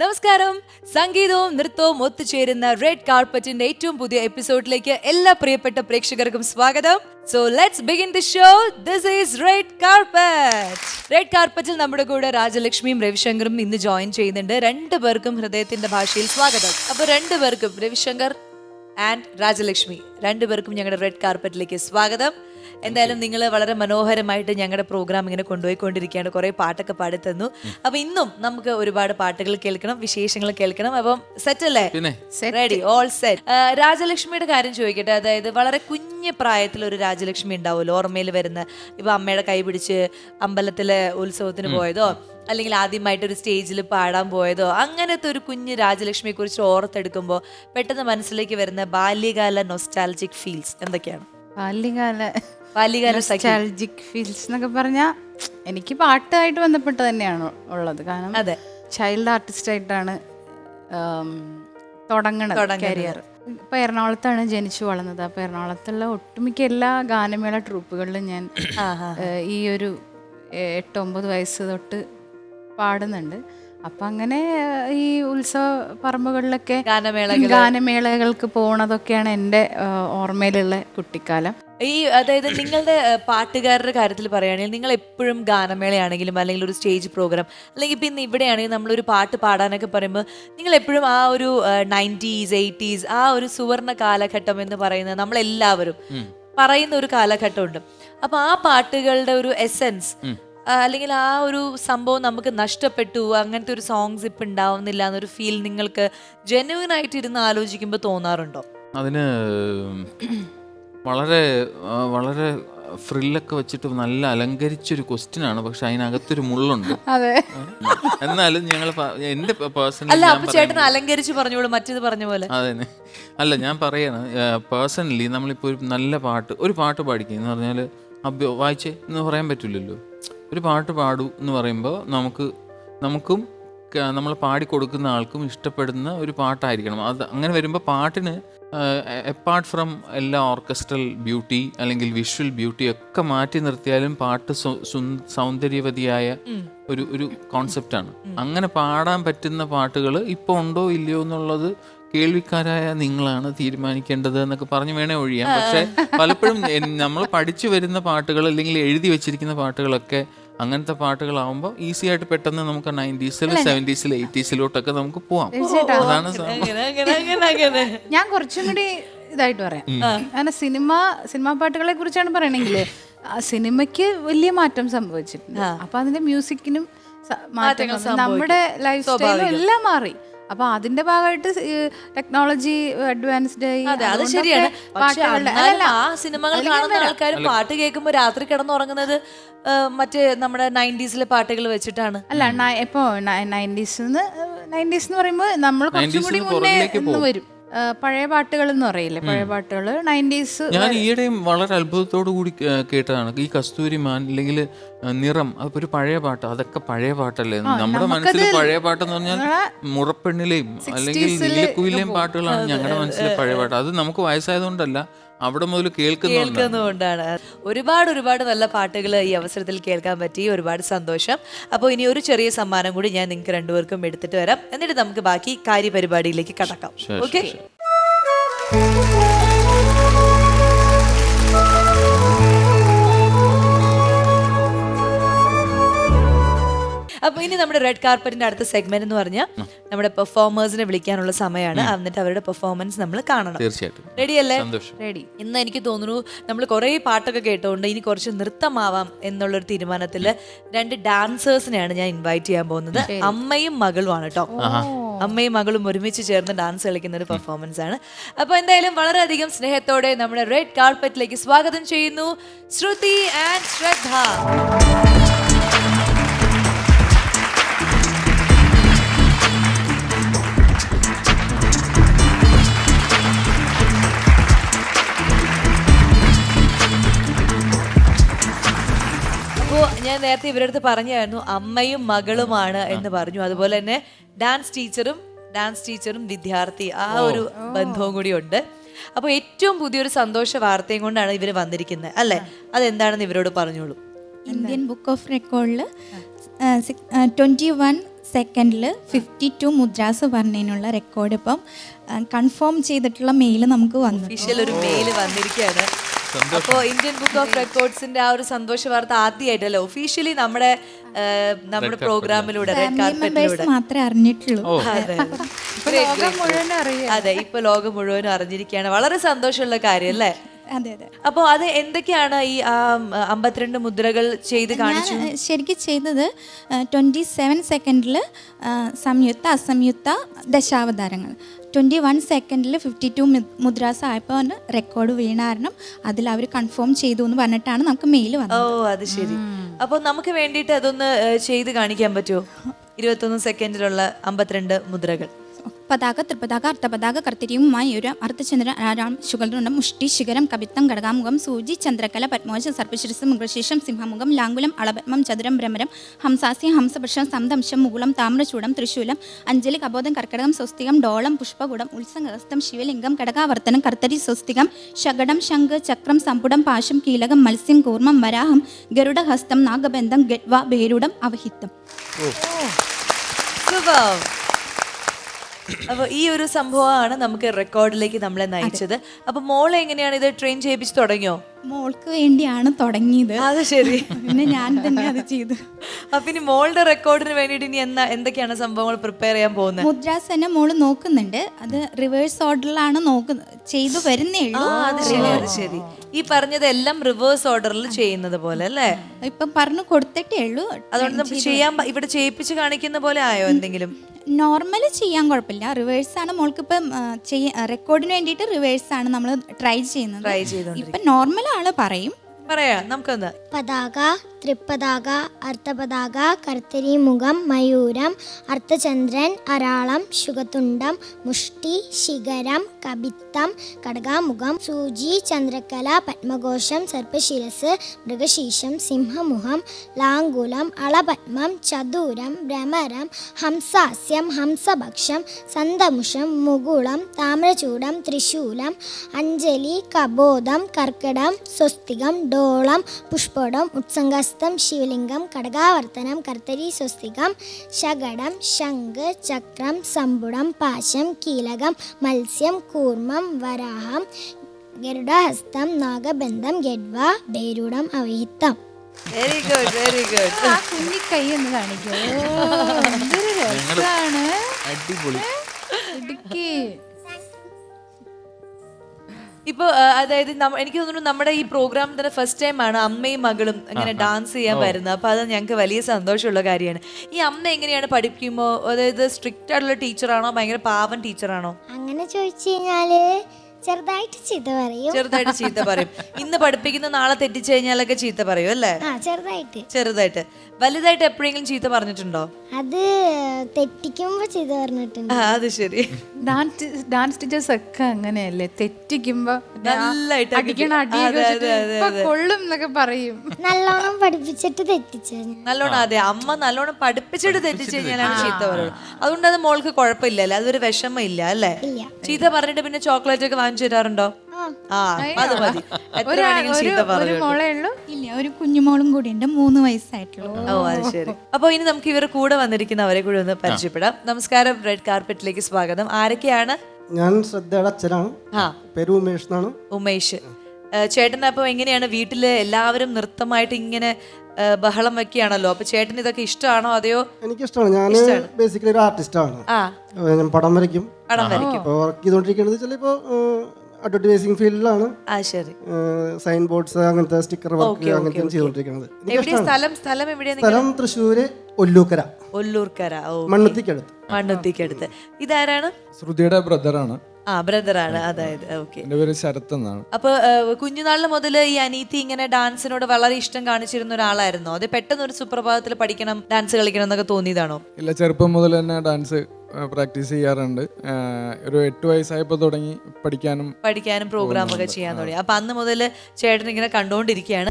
നമസ്കാരം. സംഗീതവും നൃത്തവും ഒത്തുചേരുന്ന റെഡ് കാർപ്പറ്റിന്റെ ഏറ്റവും പുതിയ എപ്പിസോഡിലേക്ക് എല്ലാ പ്രിയപ്പെട്ട പ്രേക്ഷകർക്കും സ്വാഗതം. So let's begin the show this is red carpet red കാർപ്പറ്റിൽ നമ്മുടെ കൂടെ രാജലക്ഷ്മിയും രവിശങ്കറും ഇന്ന് ജോയിൻ ചെയ്യുന്നുണ്ട്. രണ്ടുപേർക്കും ഹൃദയത്തിന്റെ ഭാഷയിൽ സ്വാഗതം. അപ്പൊ രണ്ടുപേർക്കും രവിശങ്കർ ആൻഡ് രാജലക്ഷ്മി. രണ്ടുപേർക്കും ഞങ്ങളുടെ റെഡ് കാർപ്പറ്റിലേക്ക് സ്വാഗതം. എന്തായാലും നിങ്ങൾ വളരെ മനോഹരമായിട്ട് ഞങ്ങളുടെ പ്രോഗ്രാം ഇങ്ങനെ കൊണ്ടുപോയിക്കൊണ്ടിരിക്കുകയാണ്. കുറേ പാട്ടൊക്കെ പാടിത്തന്നു തന്നു. അപ്പൊ ഇന്നും നമുക്ക് ഒരുപാട് പാട്ടുകൾ കേൾക്കണം വിശേഷങ്ങൾ കേൾക്കണം. അപ്പം സെറ്റ് അല്ലേ? പിന്നെ? റെഡി ഓൾ സെറ്റ് രാജലക്ഷ്മിയുടെ കാര്യം ചോദിക്കട്ടെ. അതായത് വളരെ കുഞ്ഞു പ്രായത്തിൽ ഒരു രാജലക്ഷ്മി ഉണ്ടാവുമല്ലോ ഓർമ്മയിൽ വരുന്ന ഇപ്പൊ അമ്മയുടെ കൈ പിടിച്ച് അമ്പലത്തിലെ ഉത്സവത്തിന് പോയതോ അല്ലെങ്കിൽ ആദ്യമായിട്ട് ഒരു സ്റ്റേജിൽ പാടാൻ പോയതോ അങ്ങനത്തെ ഒരു കുഞ്ഞ് രാജലക്ഷ്മിയെ കുറിച്ച് ഓർത്തെടുക്കുമ്പോൾ പെട്ടെന്ന് മനസ്സിലേക്ക് വരുന്ന ബാല്യകാല നൊസ്റ്റാലജിക് ഫീൽസ് എന്തൊക്കെയാണ്? ബാല്യകാല ബാല്യകാല സഖി. സ്റ്റാൾജിക് ഫീൽസ് എന്നൊക്കെ പറഞ്ഞാൽ എനിക്ക് പാട്ടായിട്ട് ബന്ധപ്പെട്ട് തന്നെയാണ് ഉള്ളത്. കാരണം അതെ. ചൈൽഡ് ആർട്ടിസ്റ്റ് ആയിട്ടാണ് തുടങ്ങണത് കരിയർ ഇപ്പൊ എറണാകുളത്താണ് ജനിച്ചു വളർന്നത്. അപ്പൊ എറണാകുളത്തുള്ള ഒട്ടുമിക്ക എല്ലാ ഗാനമേള ട്രൂപ്പുകളിലും ഞാൻ ഈ ഒരു എട്ടൊമ്പത് വയസ്സ് തൊട്ട് പാടുന്നുണ്ട്. അപ്പൊ അങ്ങനെ ഈ ഉത്സവ പറമ്പുകളിലൊക്കെ ഗാനമേളകൾ ഗാനമേളകൾക്ക് പോണതൊക്കെയാണ് എന്റെ ഓർമ്മയിലുള്ള കുട്ടിക്കാലം. ഈ അതായത് നിങ്ങളുടെ പാട്ടുകാരുടെ കാര്യത്തിൽ പറയുകയാണെങ്കിൽ നിങ്ങൾ എപ്പോഴും ഗാനമേളയാണെങ്കിലും അല്ലെങ്കിൽ ഒരു സ്റ്റേജ് പ്രോഗ്രാം അല്ലെങ്കിൽ ഇപ്പം ഇന്ന് ഇവിടെയാണെങ്കിൽ നമ്മളൊരു പാട്ട് പാടാനൊക്കെ പറയുമ്പോൾ നിങ്ങൾ എപ്പോഴും ആ ഒരു നയന്റീസ് എയ്റ്റീസ് ആ ഒരു സുവർണ കാലഘട്ടം എന്ന് പറയുന്നത് നമ്മളെല്ലാവരും പറയുന്ന ഒരു കാലഘട്ടമുണ്ട്. അപ്പൊ ആ പാട്ടുകളുടെ ഒരു എസെൻസ് അല്ലെങ്കിൽ ആ ഒരു സംഭവം നമുക്ക് നഷ്ടപ്പെട്ടു അങ്ങനത്തെ ഒരു സോങ്സ് ഇപ്പം ഉണ്ടാവുന്നില്ല എന്നൊരു ഫീൽ നിങ്ങൾക്ക് ജെന്യൂൻ ആയിട്ട് ഇരുന്ന് ആലോചിക്കുമ്പോൾ തോന്നാറുണ്ടോ? അതിന് വളരെ വളരെ ഫ്രില്ലൊക്കെ വെച്ചിട്ട് നല്ല അലങ്കരിച്ചൊരു ക്വസ്റ്റ്യൻ ആണ്. പക്ഷെ അതിനകത്തൊരു മുള്ളുണ്ട്. അതെ. എന്നാലും ഞങ്ങൾ എന്റെ അല്ല പേഴ്സണലി ചേട്ടൻ അലങ്കരിച്ച് പറഞ്ഞോളൂ മറ്റേത് പറഞ്ഞ പോലെ. അതെ അല്ല ഞാൻ പറയാണ് പേഴ്സണലി നമ്മളിപ്പോൾ ഒരു നല്ല പാട്ട് ഒരു പാട്ട് പാടിക്കുക എന്ന് പറഞ്ഞാൽ വായിച്ചേ എന്ന് പറയാൻ പറ്റില്ലല്ലോ. ഒരു പാട്ട് പാടൂ എന്ന് പറയുമ്പോൾ നമുക്ക് നമുക്കും നമ്മൾ പാടിക്കൊടുക്കുന്ന ആൾക്കും ഇഷ്ടപ്പെടുന്ന ഒരു പാട്ടായിരിക്കണം. അത് അങ്ങനെ വരുമ്പോൾ പാട്ടിന് എപ്പാർട്ട് ഫ്രം എല്ലാ ഓർക്കസ്ട്രൽ ബ്യൂട്ടി അല്ലെങ്കിൽ വിഷ്വൽ ബ്യൂട്ടി ഒക്കെ മാറ്റി നിർത്തിയാലും പാട്ട് സൗന്ദര്യവതിയായ ഒരു ഒരു കോൺസെപ്റ്റാണ് അങ്ങനെ പാടാൻ പറ്റുന്ന പാട്ടുകൾ ഇപ്പോൾ ഉണ്ടോ ഇല്ലയോ എന്നുള്ളത് കേൾവിക്കാരായ നിങ്ങളാണ് തീരുമാനിക്കേണ്ടത് എന്നൊക്കെ പറഞ്ഞു വേണേ ഒഴിയാം. പക്ഷെ പലപ്പോഴും നമ്മൾ പഠിച്ചു വരുന്ന പാട്ടുകൾ അല്ലെങ്കിൽ എഴുതി വെച്ചിരിക്കുന്ന പാട്ടുകളൊക്കെ അങ്ങനത്തെ പാട്ടുകളാവുമ്പോൾ ഈസി ആയിട്ട് പെട്ടെന്ന് നമുക്ക് നയന്റീസിൽ സെവന്റീസിൽ എയ്റ്റീസിലോട്ടൊക്കെ നമുക്ക് പോവാം. അതാണ് അങ്ങനെ അങ്ങനെ അങ്ങനെ അങ്ങനെ ഞാൻ കുറച്ചും കൂടി ഇതായിട്ട് പറയാം. കാരണം സിനിമ സിനിമാ പാട്ടുകളെ കുറിച്ചാണ് പറയണെങ്കിൽ സിനിമയ്ക്ക് വലിയ മാറ്റം സംഭവിച്ചിട്ടുണ്ട്. അപ്പൊ അതിന്റെ മ്യൂസിക്കിനും മാറ്റങ്ങൾ നമ്മുടെ ലൈഫ് സ്റ്റൈലും എല്ലാം മാറി. അപ്പൊ അതിന്റെ ഭാഗമായിട്ട് ടെക്നോളജി അഡ്വാൻസ്ഡ് ആയി അതെ അത് ശരിയാണ്. പക്ഷേ എന്നാലും ആ സിനിമകൾ കാണുന്ന ആൾക്കാർ പാട്ട് കേൾക്കുമ്പോൾ രാത്രി കിടന്നുറങ്ങുന്നത് മറ്റേ നമ്മുടെ നയന്റീസിലെ പാട്ടുകൾ വെച്ചിട്ടാണ്. അല്ല ഇപ്പൊ നയന്റീസ് നയന്റീസ് എന്ന് പറയുമ്പോൾ നമ്മൾ കുറച്ചും 90s കൂടി മുന്നേ. വരും. പഴയ പാട്ടുകൾ എന്ന് പറയില്ലേ? പഴയ പാട്ടുകൾ നയന്റീസ് ഞാൻ ഈയിടെയും വളരെ അത്ഭുതത്തോടു കൂടി കേട്ടതാണ്. ഈ കസ്തൂരി മാൻ അല്ലെങ്കിൽ നിറം അതൊക്കെ ഒരു പഴയ പാട്ട്. അതൊക്കെ പഴയ പാട്ടല്ലേ? നമ്മുടെ മനസ്സിൽ പഴയ പാട്ട് എന്ന് പറഞ്ഞാൽ മുറപ്പെണ്ണിലെയും അല്ലെങ്കിൽ നീലക്കുയിലെയും പാട്ടുകളാണ് ഞങ്ങളുടെ മനസ്സിലെ പഴയ പാട്ട്. അത് നമുക്ക് വയസ്സായതുകൊണ്ടല്ല അവിടെ മുതൽ കേൾക്കുന്നതുകൊണ്ടാണ് ഒരുപാട് ഒരുപാട് നല്ല പാട്ടുകൾ ഈ അവസരത്തിൽ കേൾക്കാൻ പറ്റി ഒരുപാട് സന്തോഷം. അപ്പോൾ ഇനി ഒരു ചെറിയ സമ്മാനം കൂടി ഞാൻ നിങ്ങൾക്ക് രണ്ടുപേർക്കും എടുത്തിട്ട് വരാം. എന്നിട്ട് നമുക്ക് ബാക്കി കാര്യപരിപാടിയിലേക്ക് കടക്കാം. ഓക്കെ ഇനി നമ്മുടെ റെഡ് കാർപ്പറ്റിന്റെ അടുത്ത സെഗ്മെന്റ് എന്ന് പറഞ്ഞാൽ നമ്മുടെ പെർഫോമേഴ്സിനെ വിളിക്കാനുള്ള സമയമാണ്. എന്നിട്ട് അവരുടെ പെർഫോമൻസ് നമ്മൾ കാണണം. തീർച്ചയായിട്ടും. റെഡി അല്ലേ? റെഡി ഇന്ന് എനിക്ക് തോന്നുന്നു നമ്മൾ കുറെ പാട്ടൊക്കെ കേട്ടോണ്ട് ഇനി കുറച്ച് നൃത്തമാവാം എന്നുള്ളൊരു തീരുമാനത്തിൽ രണ്ട് ഡാൻസേഴ്സിനെയാണ് ഞാൻ ഇൻവൈറ്റ് ചെയ്യാൻ പോകുന്നത്. അമ്മയും മകളുമാണ് കേട്ടോ. അമ്മയും മകളും ഒരുമിച്ച് ചേർന്ന് ഡാൻസ് കളിക്കുന്ന ഒരു പെർഫോമൻസ് ആണ്. അപ്പൊ എന്തായാലും വളരെയധികം സ്നേഹത്തോടെ നമ്മുടെ റെഡ് കാർപ്പറ്റിലേക്ക് സ്വാഗതം ചെയ്യുന്നു ശ്രുതി ആൻഡ് ശ്രദ്ധ. ഞാൻ നേരത്തെ ഇവരുടെ അടുത്ത് പറഞ്ഞായിരുന്നു അമ്മയും മകളുമാണ് എന്ന് പറഞ്ഞു. അതുപോലെ തന്നെ ഡാൻസ് ടീച്ചറും ഡാൻസ് ടീച്ചറും വിദ്യാർത്ഥി ആ ഒരു ബന്ധവും കൂടി ഉണ്ട്. അപ്പോൾ ഏറ്റവും പുതിയൊരു സന്തോഷ വാർത്തയും കൊണ്ടാണ് ഇവർ വന്നിരിക്കുന്നത് അല്ലേ? അതെന്താണെന്ന് ഇവരോട് പറഞ്ഞോളൂ. ഇന്ത്യൻ ബുക്ക് ഓഫ് റെക്കോർഡിൽ ട്വന്റി വൺ സെക്കൻഡിൽ ഫിഫ്റ്റി ടു മുദ്രാസ് പറഞ്ഞതിനുള്ള റെക്കോർഡ് ഇപ്പം കൺഫേം ചെയ്തിട്ടുള്ള മെയിൽ നമുക്ക് വന്നു. ഒരു മെയിൽ വന്നിരിക്കുകയാണ്. അപ്പോ ഇന്ത്യൻ ബുക്ക് ഓഫ് റെക്കോർഡ്സിന്റെ ആ ഒരു സന്തോഷ വാർത്ത ആദ്യമായിട്ടല്ലേ ഒഫീഷ്യലി നമ്മുടെ നമ്മുടെ പ്രോഗ്രാമിലൂടെ റെഡ് ഫാമിലി കാർപ്പറ്റിലൂടെ മാത്രമേ അറിഞ്ഞിട്ടുള്ളൂ. അതെ. ഇപ്പൊ മുഴുവൻ അറിയാം. അതെ ഇപ്പൊ ലോകം മുഴുവനും അറിഞ്ഞിരിക്കുകയാണ്. വളരെ സന്തോഷമുള്ള കാര്യം അല്ലേ? അതെ അതെ. അപ്പോൾ അത് എന്തൊക്കെയാണ് ഈ അമ്പത്തിരണ്ട് മുദ്രകൾ ചെയ്ത് കാണിച്ചു? ശരിക്കും ചെയ്തത് ട്വന്റി സെവൻ സെക്കൻഡിൽ സംയുക്ത അസംയുക്ത ദശാവതാരങ്ങൾ. ട്വന്റി വൺ സെക്കൻഡിൽ ഫിഫ്റ്റി ടു മുദ്രാസ് ആയപ്പോൾ റെക്കോർഡ് വീണാരണം. അതിൽ അവർ കൺഫേം ചെയ്തു എന്ന് പറഞ്ഞിട്ടാണ് നമുക്ക് മെയിൽ വന്നത്. ഓ അത് ശരി. അപ്പോൾ നമുക്ക് വേണ്ടിയിട്ട് അതൊന്ന് ചെയ്ത് കാണിക്കാൻ പറ്റുമോ? ഇരുപത്തൊന്ന് സെക്കൻഡിലുള്ള അമ്പത്തിരണ്ട് മുദ്രകൾ. പതാക ത്രിപതാക അർത്ഥപതാക കർത്തിരിയുമായി ഒരു അർത്ഥചന്ദ്ര ശുഗലുണ്ട് മുഷ്ടി ശിഖരം കവിത്തം ഘടകാമുഖം സൂചി ചന്ദ്രകല പത്മോജ സർപ്പശിരസ് മുഗൾശേഷം സിംഹമുഖം ലാങ്കുലം അളപത്മം ചതുരം ഭ്രമരം ഹംസാസ്യം ഹംസപക്ഷം സന്തംശം മുകുളം താമ്രചൂടം തൃശൂലം അഞ്ജലി കബോധം കർക്കടകം സ്വസ്തികം ഡോളം പുഷ്പകുടം ഉത്സംഗഹസ്തം ശിവലിംഗം കടകാവർത്തനം കർത്തരി സ്വസ്തികം ശകടം ശംഖ് ചക്രം സമ്പുടം പാശം കീലകം മത്സ്യം കൂർമ്മം വരാഹം ഗരുഡഹസ്തം നാഗബന്ധം ഗഡ്വ ഭേരുടം അവഹിത്തം സുഖം അപ്പൊ ഈ ഒരു സംഭവമാണ് നമുക്ക് റെക്കോർഡിലേക്ക് നമ്മളെ നയിച്ചത്. അപ്പൊ മോളെ എങ്ങനെയാണ് ഇത് ട്രെയിൻ ചെയ്യിപ്പിച്ച് തുടങ്ങിയോ? മോൾക്ക് വേണ്ടിയാണ് തുടങ്ങിയത്. അത് ശരി. പിന്നെ ഞാൻ തന്നെ അത് ചെയ്തു. അപ്പൊ ഇനി മോളുടെ റെക്കോർഡിന് വേണ്ടിയിട്ട് ഇനി എന്നാ എന്തൊക്കെയാണ് സംഭവങ്ങൾ പ്രിപ്പയർ ചെയ്യാൻ പോകുന്നത് മുദ്രാസ് തന്നെ മോൾ നോക്കുന്നുണ്ട്. അത് റിവേഴ്സ് ഓർഡറിലാണ് നോക്കുന്നത് ചെയ്തു വരുന്നേ ഉള്ളൂ. അത് ശരി അത് ശരി. ഈ പറഞ്ഞതെല്ലാം റിവേഴ്സ് ഓർഡറിൽ ചെയ്യുന്നത് പോലെ അല്ലേ? ഇപ്പം പറഞ്ഞു കൊടുത്തിട്ടേ ഉള്ളൂ. അതുകൊണ്ട് നമുക്ക് ചെയ്യാൻ പ- ഇവിടെ ചെയ്യിപ്പിച്ച് കാണിക്കുന്ന പോലെ ആയോ എന്തെങ്കിലും? നോർമൽ ചെയ്യാൻ കുഴപ്പമില്ല. റിവേഴ്സ് ആണ് മോൾക്ക് ഇപ്പം റെക്കോർഡിന് വേണ്ടിയിട്ട് റിവേഴ്സ് ആണ് നമ്മൾ ട്രൈ ചെയ്യുന്നത്. ഇപ്പം നോർമൽ ആൾ പറയും പറയാ. നമുക്കൊന്ന് പതാക ത്രിപതാക അർത്ഥപതാക കർത്തരിമുഖം മയൂരം അർത്ഥചന്ദ്രൻ അരാളം ശുഗതുണ്ടം മുഷ്ടി ശിഖരം കപിത്തം കടകാമുഖം സൂചി ചന്ദ്രകല പത്മകോശം സർപ്പശിരസ് മൃഗശീഷം സിംഹമുഖം ലാങ്കുലം അളപത്മം ചതുരം ഭ്രമരം ഹംസാസ്യം ഹംസഭക്ഷം സന്തമുഷം മുകുളം താമ്രചൂടം ത്രിശൂലം അഞ്ജലി കബോധം കർക്കടം സ്വസ്തികം ഡോളം പുഷ്പടം ഉത്സംഗസ്തം ശിവലിംഗം കടകാവർത്തനം കർത്തരി സ്വസ്തികം ശകടം ശംഖ് ചക്രം സമ്പുടം പാശം കീലകം മത്സ്യം കൂർമ്മം വരാഹം ഗരുഡഹസ്തം നാഗബന്ധം ഗഡ്വ ബേരുടം അവഹിത്തം വെരി ഗുഡ് വെരി ഗുഡ് ആ കുഞ്ഞി കൈ എന്ന് കാണിക്കോ. അടിപൊളി. ഇടുക്കി. ഇപ്പൊ ആ, അതായത് എനിക്ക് തോന്നുന്നു നമ്മുടെ ഈ പ്രോഗ്രാം തന്നെ ഫസ്റ്റ് ടൈം ആണ് അമ്മയും മകളും അങ്ങനെ ഡാൻസ് ചെയ്യാൻ വരുന്നത്. അപ്പോൾ അത് ഞങ്ങൾക്ക് വലിയ സന്തോഷമുള്ള കാര്യമാണ്. ഈ അമ്മ എങ്ങനെയാണ് പഠിപ്പിക്കുമ്പോൾ അതായത് സ്ട്രിക്റ്റ് ആയിട്ടുള്ള ടീച്ചറാണോ ഭയങ്കര പാവം ടീച്ചറാണോ അങ്ങനെ ചോദിച്ചു കഴിഞ്ഞാൽ ചെറുതായിട്ട് ചീത്ത പറയും. ചെറുതായിട്ട് ചീത്ത പറയും. ഇന്ന് പഠിപ്പിക്കുന്ന നാളെ തെറ്റിച്ചു കഴിഞ്ഞാലൊക്കെ ചീത്ത പറയും അല്ലേ? ആ ചെറുതായിട്ട്. ചെറുതായിട്ട്. വലുതായിട്ട് എപ്പോഴെങ്കിലും ചീത്ത പറഞ്ഞിട്ടുണ്ടോ? അത് തെറ്റിക്കുമ്പോ ചീത്ത പറഞ്ഞിട്ടുണ്ട്. ആ, അത് ശരി. ഡാൻസ് ഡാൻസ് ടീച്ചേഴ്സ് ഒക്കെ അങ്ങനെയല്ലേ? തെറ്റിക്കുമ്പോ നല്ലായിട്ട് അടിക്കണ അതെ, അടിയൊക്കെ അതെ, വെച്ചിട്ട് അതെ, ഇപ്പൊ കൊള്ളും എന്നൊക്കെ പറയും. നല്ലോണം പഠിപ്പിച്ചിട്ട് തെറ്റിച്ചു നല്ലോണം അതെ. അമ്മ നല്ലോണം പഠിപ്പിച്ചിട്ട് തെറ്റിച്ചു കഴിഞ്ഞാലാണ് ചീത്ത പറയുന്നത് അതുകൊണ്ട് അത് മോൾക്ക് കുഴപ്പമില്ലല്ലേ? അതൊരു വിഷമം ഇല്ല അല്ലേ? ഇല്ല. ചീത്ത പറഞ്ഞിട്ട് പിന്നെ ചോക്ലേറ്റ് ഒക്കെ വാങ്ങിച്ചു തരാറുണ്ടോ ആ അത് മതി. എത്ര ഒരു വേണമെങ്കിലും ഒരു ചീത്ത ഒരു പറഞ്ഞു മോളേ ഉള്ളൂ ഇല്ല ഒരു കുഞ്ഞുമോളും കൂടി ഉണ്ട് മൂന്ന് വയസ്സായിട്ടുള്ളൂ. ഓ അത് ശരി. അപ്പൊ ഇനി നമുക്ക് ഇവർ കൂടെ വന്നിരിക്കുന്ന അവരെ കൂടി ഒന്ന് പരിചയപ്പെടാം. നമസ്കാരം റെഡ് കാർപ്പറ്റിലേക്ക് സ്വാഗതം. ആരൊക്കെയാണ്? ഞാൻ ശ്രദ്ധയുടെ അച്ഛനാണ്. ആ. പേര് ഉമേഷ് എന്നാണ്. ഉമേഷ്. ചേട്ടൻ അപ്പം എങ്ങനെയാണ് വീട്ടിൽ എല്ലാവരും നൃത്തമായിട്ട് ഇങ്ങനെ ബഹളം വെക്കുകയാണല്ലോ? അപ്പൊ ചേട്ടൻ ഇതൊക്കെ ഇഷ്ടമാണോ? അതെയോ? എനിക്ക് ഇഷ്ടമാണ്. ഞാൻ ബേസിക്കലി ഒരു ആർട്ടിസ്റ്റാണ് ആ. ഞാൻ പടം വരയ്ക്കും. പടം വരയ്ക്കും. വർക്ക് ചെയ്തുകൊണ്ടിരിക്കുന്നത് ചിലപ്പോ അഡ്വർടൈസിംഗ് ഫീൽഡിലാണ് ആ ശരി. സൈൻ ബോർഡ്സ് അങ്ങനത്തെ സ്റ്റിക്കർ വർക്ക് അങ്ങനത്തെ ചെയ്തുകൊണ്ടിരിക്കുന്നത്. എവിടെ സ്ഥലം? തൃശ്ശൂര് ഒല്ലൂക്കര. ഒല്ലൂർക്കര മണ്ണുത്തിക്കടുത്ത്. മണ്ണുത്തിക്കടുത്ത്. ഇതാരാണ്? ശ്രുതിയുടെ ബ്രദറാണ് ആ ബ്രദറാണ്. അതായത് ഓക്കെ. എന്റെ പേര് ശരത് എന്നാണ്. അപ്പൊ കുഞ്ഞുനാളിന് മുതൽ ഈ അനീതി ഇങ്ങനെ ഡാൻസിനോട് വളരെ ഇഷ്ടം കാണിച്ചിരുന്ന ഒരാളായിരുന്നു. അത് പെട്ടെന്ന് ഒരു സുപ്രഭാതത്തിൽ പഠിക്കണം ഡാൻസ് കളിക്കണം എന്നൊക്കെ തോന്നിയതാണോ? ഇല്ല ചെറുപ്പം മുതൽ തന്നെ ഡാൻസ് പ്രാക്ടീസ് ചെയ്യാറുണ്ട്. ഒരു എട്ട് വയസ്സായപ്പോൾ തുടങ്ങി പഠിക്കാനും പഠിക്കാനും പ്രോഗ്രാം ഒക്കെ ചെയ്യാൻ തുടങ്ങി. അപ്പൊ അന്ന് മുതൽ ചേട്ടൻ ഇങ്ങനെ കണ്ടുകൊണ്ടിരിക്കുകയാണ്